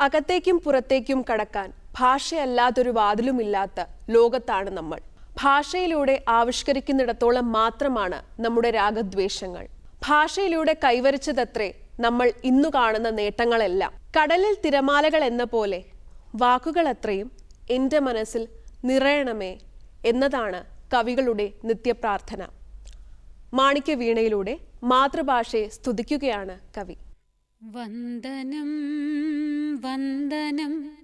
അകത്തേക്കും പുറത്തേക്കും കടക്കാൻ ഭാഷയല്ലാതൊരു വാതിലുമില്ലാത്ത ലോകത്താണ് നമ്മൾ. ഭാഷയിലൂടെ ആവിഷ്കരിക്കുന്നിടത്തോളം മാത്രമാണ് നമ്മുടെ രാഗദ്വേഷങ്ങൾ. ഭാഷയിലൂടെ കൈവരിച്ചതത്രേ നമ്മൾ ഇന്നു കാണുന്ന നേട്ടങ്ങളെല്ലാം. കടലിൽ തിരമാലകൾ എന്ന പോലെ വാക്കുകൾ അത്രയും എന്റെ മനസ്സിൽ നിറയണമേ എന്നതാണ് കവികളുടെ നിത്യപ്രാർത്ഥന. മാണിക്യ വീണയിലൂടെ മാതൃഭാഷയെ സ്തുതിക്കുകയാണ് കവി. വന്ദനം വന്ദനം.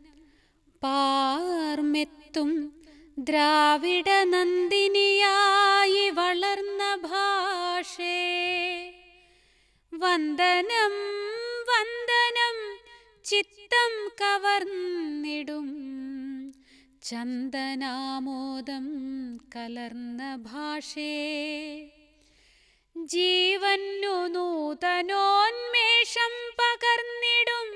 പാർമെത്തും ദ്രാവിഡ നന്ദിനിയായി വളർന്ന ഭാഷേ. വന്ദനം വന്ദനം ചിത്തം കവർന്നിടും. ചന്ദനാമോദം കലർന്ന ഭാഷേ. ജീവന്നു നൂതനോന്മേഷം പകർന്നിടും.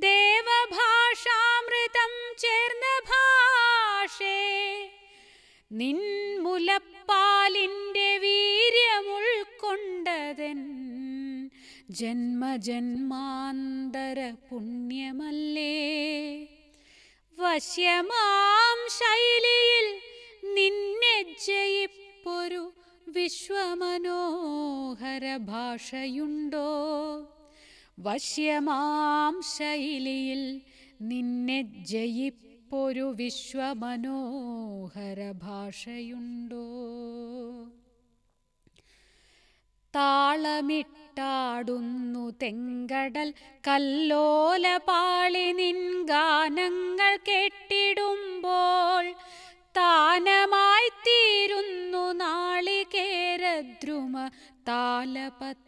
ദേവഭാഷാമൃതം ചേർന്ന ഭാഷേ. നിൻ മുലപ്പാലിന്റെ വീര്യമുൾക്കൊണ്ടതൻ. ജന്മജന്മാന്തര പുണ്യമല്ലേ. വശ്യമാം ശൈലിയിൽ നിന്നെ ജയിപ്പൊരു വിശ്വമനോഹര ഭാഷയുണ്ടോ? വശ്യമാം ശൈലിയിൽ നിന്നെ ജയിപ്പൊരു വിശ്വമനോഹര ഭാഷയുണ്ടോ? താളമിട്ടാടുന്നു തെങ്കടൽ കല്ലോല പാളി നിൻ ഗാനങ്ങൾ കെട്ടിടുമ്പോൾ താനമായി തീരുന്നു നാളികേരദ്രുമ താലപത്രാന്തര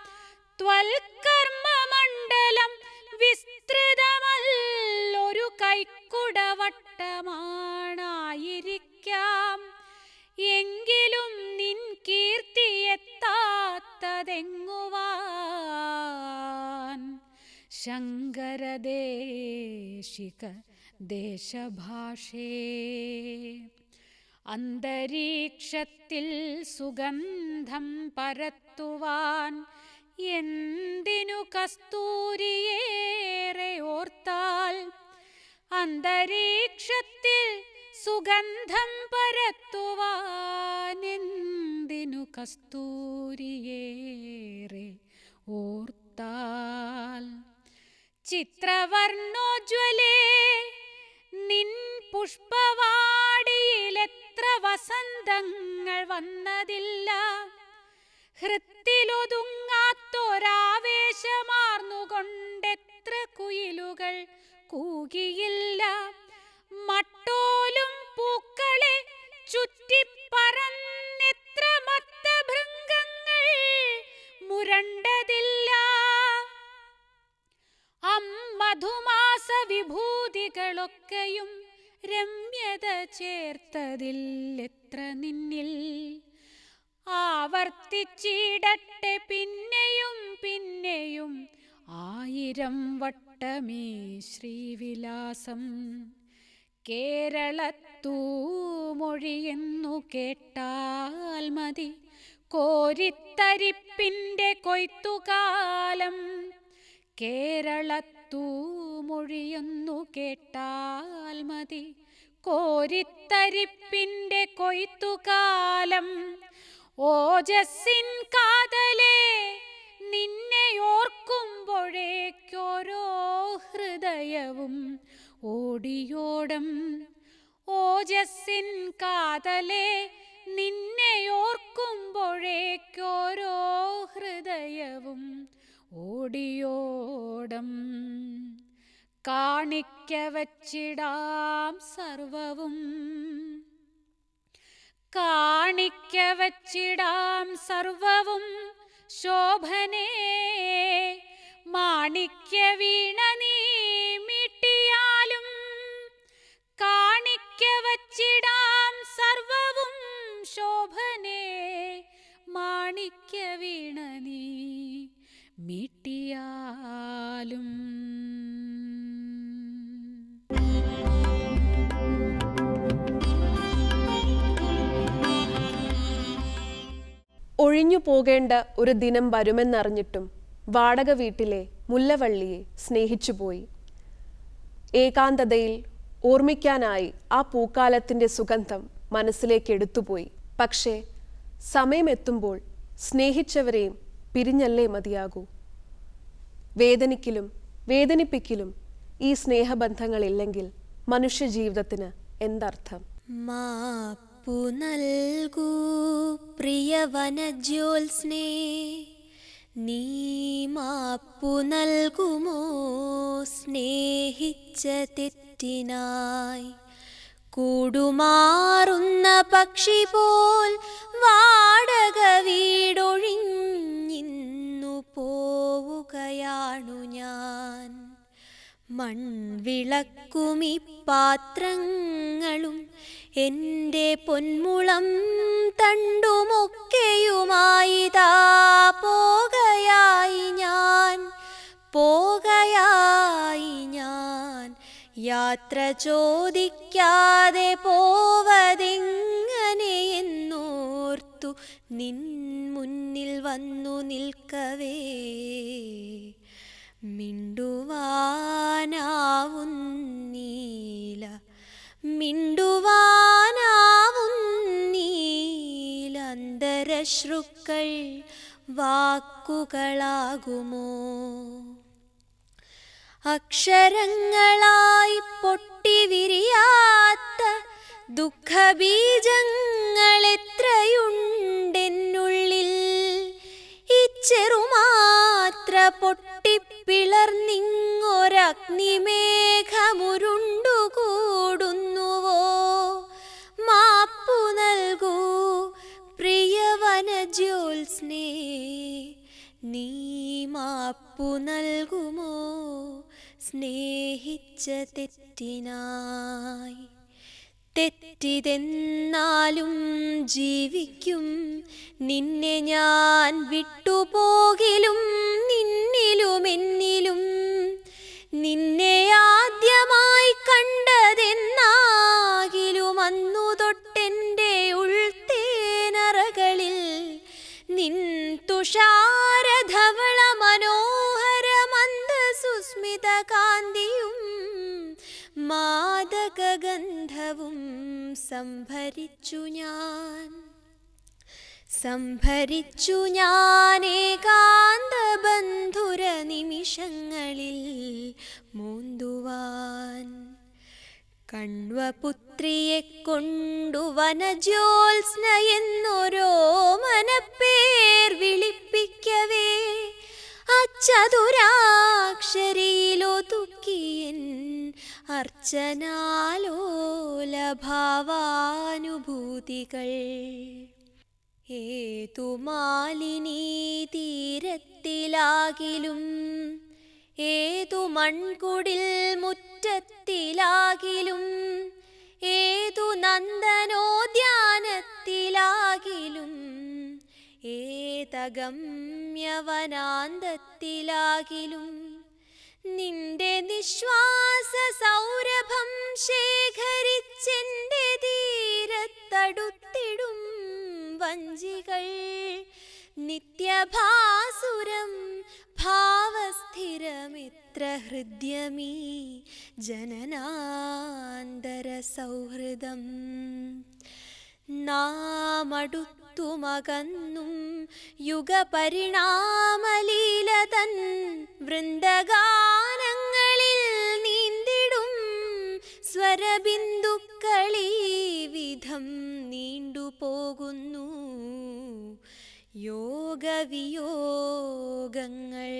ശങ്കരദേശിക ദേശഭാഷേ. അന്തരീക്ഷത്തിൽ സുഗന്ധം പരത്തുവാൻ എന്തിനു കസ്തൂരിയേറെ ഓർത്താൽ? അന്തരീക്ഷത്തിൽ സുഗന്ധം പരത്തുവാൻ എന്തിനു കസ്തൂരിയേറെ ഓർത്താൽ? ചിത്രവർണോജ്വലേ നിൻ പുഷ്പവാടിയിലെത്ര വസന്തങ്ങൾ വന്നതില്ല. ഹൃത്തിലൊതുങ്ങാത്തൊരാവേശമാർന്നുകൊണ്ടെത്ര കുയിലുകൾ കൂകിയില്ല. മട്ടോലും പൂക്കളെ ചുറ്റിപ്പറന്നെത്ര മത്തഭൃംഗങ്ങൾ മുരണ്ടതില്ല വിഭൂതികളൊക്കെയും രമ്യത ചേർത്തതിൽ എത്ര നിന്നിൽ? ആവർത്തിച്ചിടട്ടെ പിന്നെയും പിന്നെയും ആയിരം വട്ടമേ ശ്രീവിലാസം. കേരളത്തൂ മൊഴിയെന്നു കേട്ടാൽ മതി കോരിത്തരിപ്പിന്റെ കൊയ്ത്തുകാലം. കേരളത്തൂ മൊഴിയൊന്നു കേട്ടാൽ മതി. കോരിത്തരിപ്പിന്റെ കൊയ്ത്തുകാലം. ഓജസ്സിൻ കാതലേ നിന്നെ ഓർക്കുമ്പോഴേക്കോരോ ഹൃദയവും ഓടിയോടം. ഓജസ്സിൻ കാതലേ നിന്നെ ഓർക്കുമ്പോഴേക്കോരോ ഹൃദയവും ഓടിയോടം കാണിക്ക വച്ചിടാം സർവവും. കാണിക്ക വച്ചിടാം സർവവും. ശോഭനേ മാണിക്യ വീണ നീ മിട്ടിയാലും കാണിക്ക വച്ചിടാം സർവവും. ശോഭനേ മാണിക്യ വീണ നീ ചെയ്യാലും ഒഴിഞ്ഞു പോകേണ്ട ഒരു ദിനം വരുമെന്നറിഞ്ഞിട്ടും വാടക വീട്ടിലെ മുല്ലവള്ളിയെ സ്നേഹിച്ചുപോയി ഏകാന്തതയിൽ ഓർമ്മിക്കാനായി ആ പൂക്കാലത്തിന്റെ സുഗന്ധം മനസ്സിലേക്ക് എടുത്തുപോയി പക്ഷേ സമയമെത്തുമ്പോൾ സ്നേഹിച്ചവരെയും പിരിഞ്ഞല്ലേ മതിയാകൂ? വേദനിക്കലും വേദനിപ്പിക്കലും ഈ സ്നേഹബന്ധങ്ങളില്ലെങ്കിൽ മനുഷ്യജീവിതത്തിന് എന്തർത്ഥം? മാപ്പു നൽകൂ പ്രിയവനജ്യോത്സ്നേ. നീ മാപ്പു നൽകുമോ സ്നേഹിച്ച തെറ്റിനായി? കൂടുമാറുന്ന പക്ഷി പോൽ വാടക വീടൊഴിഞ്ഞിന്നു പോവുകയാണു ഞാൻ. മൺവിളക്കുമി പാത്രങ്ങളും എന്റെ പൊന്മുളം തണ്ടുമൊക്കെയുമായിതാ പോകയായി ഞാൻ. പോകയായി ഞാൻ. യാത്ര ചോദിക്കാതെ പോവതെങ്ങനെ നിൻ നിൻ മുന്നിൽ വന്നു നിൽക്കവേ. മിണ്ടുവാനാവുന്നീല. മിണ്ടുവാനാവുന്നീല. അന്തരശ്രുക്കൾ വാക്കുകളാകുമോ? അക്ഷരങ്ങളായി പൊട്ടിവിരിയാത്ത ദുഃഖബീജങ്ങൾ എത്രയുണ്ടെന്നുള്ളിൽ ഈ ചെറുമാത്ര പൊട്ടിപ്പിളർന്നിങ്ങൊരഗ്നിമേഘമുരുണ്ടുകൂടുന്നുവോ? മാപ്പു നൽകൂ പ്രിയവനജ്യോത്സ്നേ. നീ മാപ്പു നൽകുമോ? സ്നേഹിച്ച തെറ്റിനായി. തെറ്റിതെന്നാലും ജീവിക്കും. നിന്നെ ഞാൻ വിട്ടുപോകിലും നിന്നിലും എന്നിലും നിന്നെ ആദ്യമായി കണ്ടതെന്നാകിലും അന്നു തൊട്ടെന്റെ ഉൾത്തേനറകളിൽ നിൻ തുഷാരധവള മനോഹര മന്ദ സുസ്മിത കാന്തിയും മാദകഗന്ധവും സംഭരിച്ചു ഞാൻ. സംഭരിച്ചു ഞാൻ ഏകാന്ത ബന്ധുര നിമിഷങ്ങളിൽ മൂന്തുവാൻ. കണ്വപുത്രിയെ കൊണ്ടു വനജ്യോത്സ്ന എന്നോരോ മനപ്പേർ വിളിപ്പിക്കവേ. അച്ചതുരാക്ഷരിയിലൊതുക്കിയൻ അർച്ചനാലോലഭാവാനുഭൂതികൾ. ഏതു മാലിനീ തീരത്തിലാകിലും ഏതു മൺകുടിൽ മുറ്റത്തിലാകിലും ഏതു നന്ദനോദ്യാനത്തിലാകിലും ഏതഗമ്യവനാന്തത്തിലാകിലും നിന്റെ നിശ്വാസ സൗരഭം ശേഖരിച്ചെന്റെ തീരത്തടുത്തിടും വഞ്ചികൾ. നിത്യഭാസുരം ഭാവസ്ഥിരമിത്ര ഹൃദ്യമീ ജനനാന്തര സൗഹൃദം നാമടുത്തുമകന്നും യുഗപരിണാമലീലതൻ വൃന്ദഗാനങ്ങളിൽ നീന്തിടും. സ്വരബിന്ദുക്കളീ വിധം നീണ്ടുപോകുന്നു. യോഗവിയോഗങ്ങൾ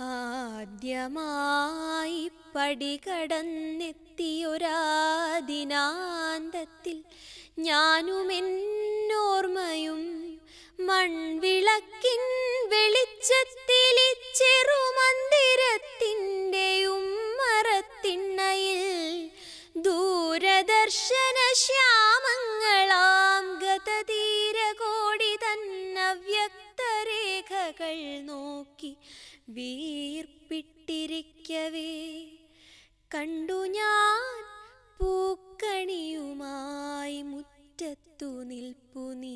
ആദ്യമായി പടികടന്നെത്തിയൊരാദിനാന്തത്തിൽ ഞാനുമെന്നോർമ്മയും മൺവിളക്കിൻ വെളിച്ചത്തിൽ ചെറുമന്ദിരത്തിന്റെയും മറത്തിണ്ണയിൽ ദൂരദർശന ശ്യാമങ്ങളാം ഗതതീരകോടി തന്നവ്യക്തരേഖകൾ നോക്കി വീർപ്പിട്ടിരിക്കവേ. കണ്ടു ഞാൻ പൂക്കണിയുമായി മുറ്റത്തു നിൽപ്പു നീ.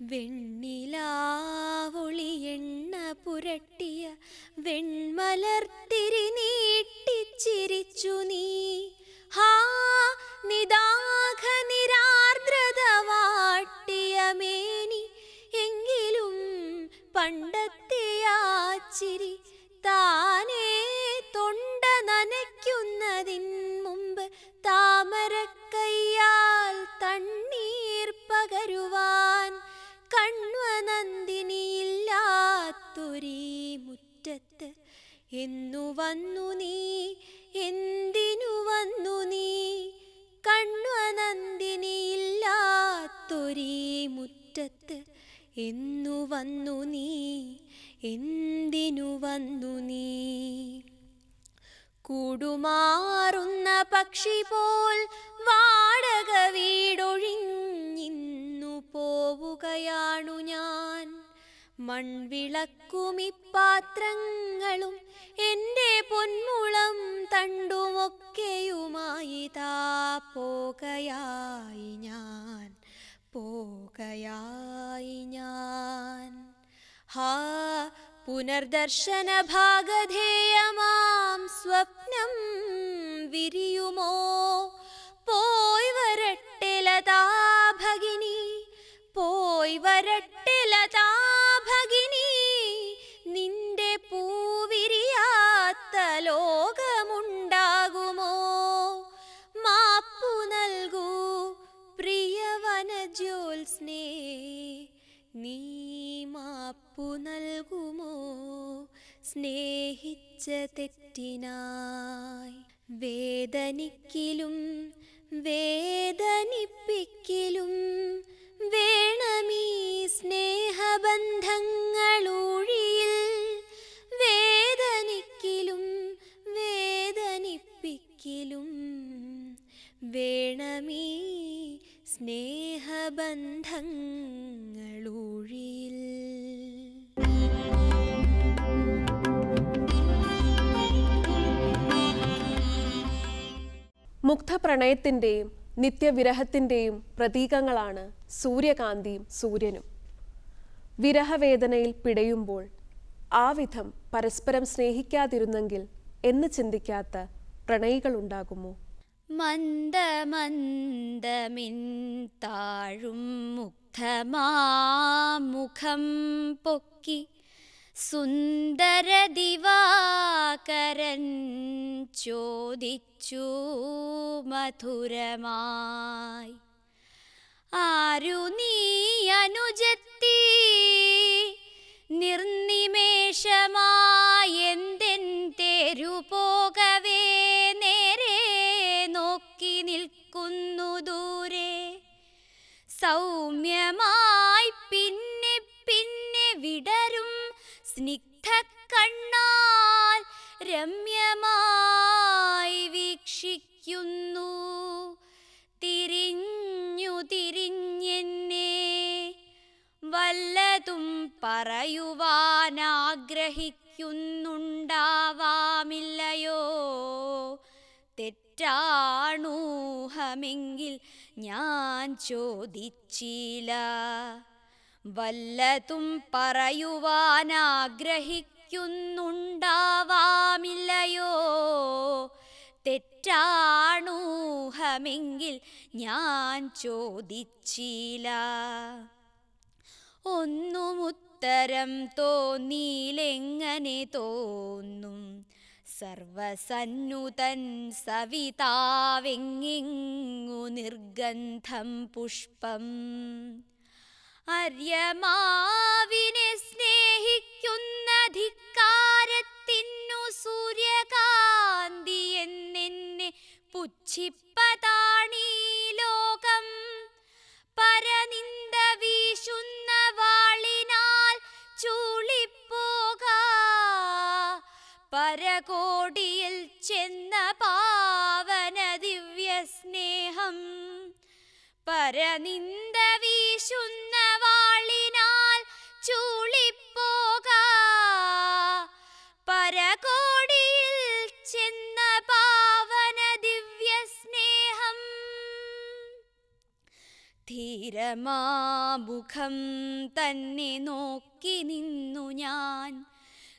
വെണ്ണിലാവൊളി എണ്ണ പുരട്ടിയ വെൺമലർത്തിരി നീട്ടിച്ചിരിച്ചു നീ. ഹാ നിദാഘ നിരാർദ്രത വാട്ടിയ മേനി എങ്കിലും പണ്ടത്തെ ആ ചിരി പക്ഷി പോൽ വാടക വീടൊഴിഞ്ഞിന്നു പോവുകയാണു ഞാൻ. മൺവിളക്കുമിപ്പാത്രങ്ങളും എന്റെ പൊന്മുളം തണ്ടുമൊക്കെയുമായി താ പോകയായി ഞാൻ പോകയായി ഞാൻ. ഹാ പുനർദർശന ഭാഗധേയമാം സ്വപ്നം വിരിയുമോ പോയി വരട്ടെ ലതാ ഭഗിനി പോയി വരട്ടെ ലതാ ഭഗിനി സ്നേഹിച്ച തെറ്റിനായി വേദനിക്കിലും വേദനിപ്പിക്കിലും വേണമീ സ്നേഹബന്ധങ്ങളൂഴിയിൽ വേദനിക്കിലും വേദനിപ്പിക്കിലും വേണമീ സ്നേഹബന്ധങ്ങളൂഴിയിൽ മുഗ്ധപ്രണയത്തിന്റെയും നിത്യവിരഹത്തിന്റെയും പ്രതീകങ്ങളാണ് സൂര്യകാന്തിയും സൂര്യനും. വിരഹവേദനയിൽ പിടയുമ്പോൾ ആ വിധം പരസ്പരം സ്നേഹിക്കാതിരുന്നെങ്കിൽ എന്ന് ചിന്തിക്കാത്ത പ്രണയികളുണ്ടാകുമോ? മന്ദമന്ദമിൻ താഴും മുഗ്ധമാമുഖം പൊക്കി സുന്ദര ദിവാകരൻ ചോദിച്ചു മധുരമായി. ആരു നീ അനുജത്തി? നിർനിമേഷമായെന്തെന്തേരു വീക്ഷിക്കുന്നു തിരിഞ്ഞു തിരിഞ്ഞെന്നെ വല്ലതും പറയുവാനാഗ്രഹിക്കുന്നുണ്ടാവാമില്ലയോ? തെറ്റാണൂഹമെങ്കിൽ ഞാൻ ചോദിച്ചില്ല. വല്ലതും പറയുവാനാഗ്രഹിക്കുന്നുണ്ടാവാമില്ലയോ? തെറ്റാണൂഹമെങ്കിൽ ഞാൻ ചോദിച്ചില്ല. ഒന്നും ഉത്തരം തോന്നിയിലെങ്ങനെ തോന്നും? സർവസന്നുതൻ സവിതാവെങ്ങിങ്ങു നിർഗന്ധം പുഷ്പം. അര്യമാവിനെ സ്നേഹിക്കുന്ന ധിക്കാരത്തിനു സൂര്യകാന്തി പുച്ഛിപ്പതാണീ ലോകം. പരനിന്ദ വീശുന്ന വാളിനാൽ ചൂളിപ്പോക. പരകോടിയിൽ ചെന്ന പാവന ദിവ്യ സ്നേഹം പരനിന്ദ ധീരമാമുഖം തന്നെ നോക്കി നിന്നു ഞാൻ.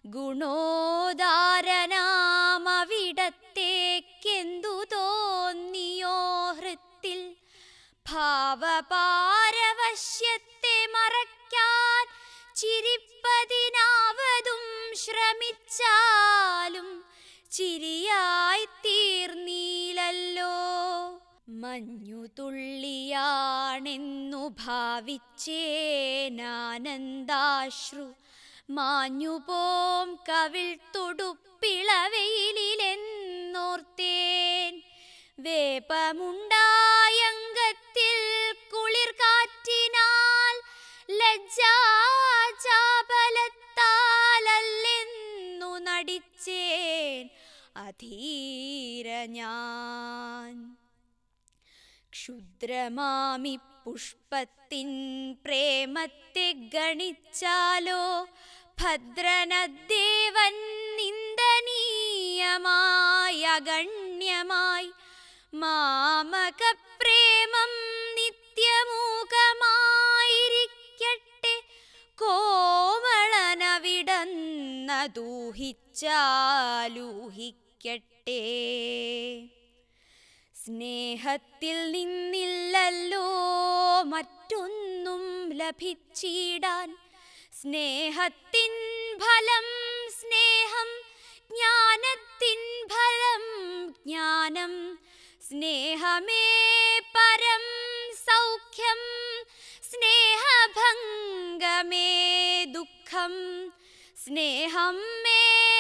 ഗുണോദാരനാമവിടത്തേക്കെന്തു തോന്നിയോ ഹൃത്തിൽ? ഭാവപാരവശ്യത്തെ മറയ്ക്കാൻ ചിരിപ്പതിനാവതും ശ്രമിച്ചാലും ചിരിയായി മഞ്ഞു തുള്ളിയാണെന്നു ഭാവിച്ചേനാനന്ദാശ്രു മാഞ്ഞുപോം കവിൾ തുടുപ്പിളവയിലെന്നോർത്തേൻ വേപമുണ്ടായത്തിൽ കുളിർ കാറ്റിനാൽ ലജ്ജാചാപലത്താലല്ലെന്നു നടിച്ചേൻ. അധീര ഞാൻ. ക്ഷുദ്രമാമി പുഷ്പത്തിൻ പ്രേമത്തെ ഗണിച്ചാലോ? ഭദ്രനദ്ദേവൻ നിന്ദനീയമായ ഗണ്യമായി മാമകപ്രേമം നിത്യമൂകമായിരിക്കട്ടെ. കോമളനവിടന്നതൂഹിച്ചാലൂഹിക്കട്ടെ സ്നേഹത്തിൽ നിന്നില്ലല്ലോ മറ്റൊന്നും ലഭിച്ചിടാൻ. സ്നേഹത്തിൻ ഫലം സ്നേഹം ജ്ഞാനത്തിൻ ഫലം ജ്ഞാനം. സ്നേഹമേ പരം സൗഖ്യം സ്നേഹഭംഗമേ ദുഃഖം. സ്നേഹം മേ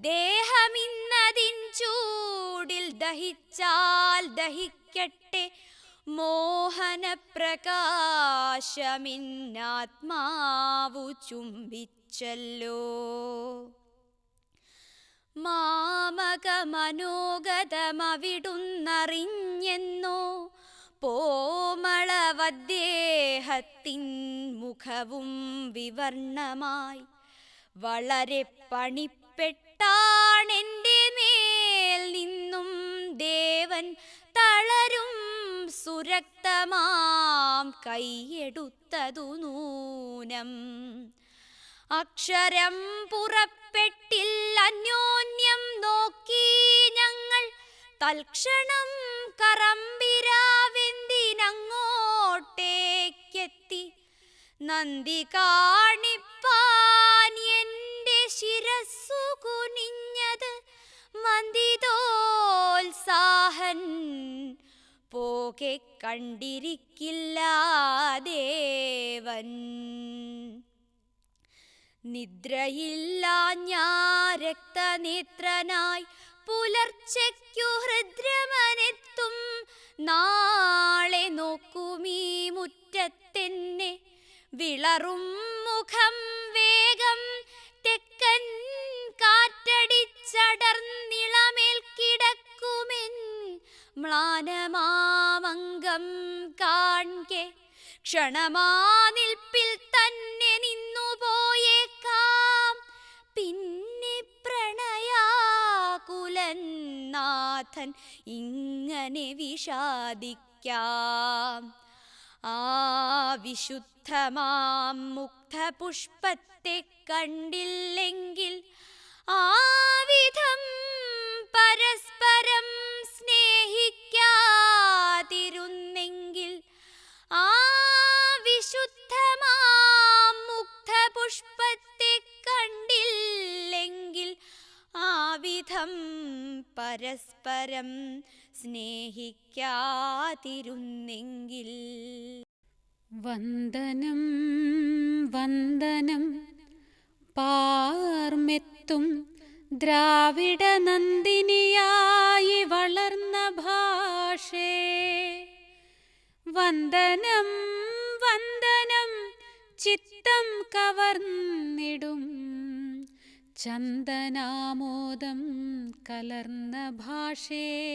ദേഹമിന്നതിൻ ചൂടിൽ ദഹിച്ചാൽ ദഹിക്കട്ടെ. മോഹനപ്രകാശമിന്നാത്മാവു ചുംബിച്ചല്ലോ. മാമക മനോഗതമവിടുന്നറിഞ്ഞെന്നോ പോമളവദ്ദേഹത്തിൻ മുഖവും വിവർണമായി. വളരെ പണിപ്പെട്ടാണെന്റെ മേൽ നിന്നും ദേവൻ തളരും. സുരക്തമാം കൈയെടുത്തതു നൂനം. അക്ഷരം പുറപ്പെട്ടില്ല അന്യോന്യം നോക്കി ഞങ്ങൾ തൽക്ഷണം കറമ്പിരാവിന്തിനങ്ങോട്ടേക്കെത്തി. നന്ദി കാണിപ്പാൻ എന്റെ കുനിഞ്ഞത് മന്ദിതോത്സാഹൻ. പോകെ കണ്ടിരിക്കില്ല ദേവൻ നിദ്രയില്ല രക്തനേത്രനായി പുലർച്ചയ്ക്കു ഹൃദ്രമനെത്തും. നാളെ നോക്കുമീ മുറ്റത്തെന്നെ വിളറും മുഖം കാറ്റടിച്ചടർന്നിളമേൽ കിടക്കുമെൻ മ്ലാനമാമംഗം കാൺകെ. ക്ഷണമാ തന്നെ നിന്നു പോയേക്കാം പിന്നെ പ്രണയാകുലൻ നാഥൻ ഇങ്ങനെ വിഷാദിക്കാം. ആ വിശുദ്ധമാം മുക്തപുഷ്പത്തെ കണ്ടില്ലെങ്കിൽ ആ വിധം പരസ്പരം സ്നേഹിക്കാതിരുന്നെങ്കിൽ ആ വിശുദ്ധമാം മുഗ്ധപുഷ്പത്തെ കണ്ടില്ലെങ്കിൽ ആവിധം പരസ്പരം സ്നേഹിക്കാതിരുന്നെങ്കിൽ. വന്ദനം വന്ദനം പാർമെത്തും ദ്രാവിഡ നന്ദിനിയായി വളർന്ന ഭാഷേ. വന്ദനം വന്ദനം ചിത്തം കവർന്നിടും. ചന്ദനാമോദം കലർന്ന ഭാഷേ.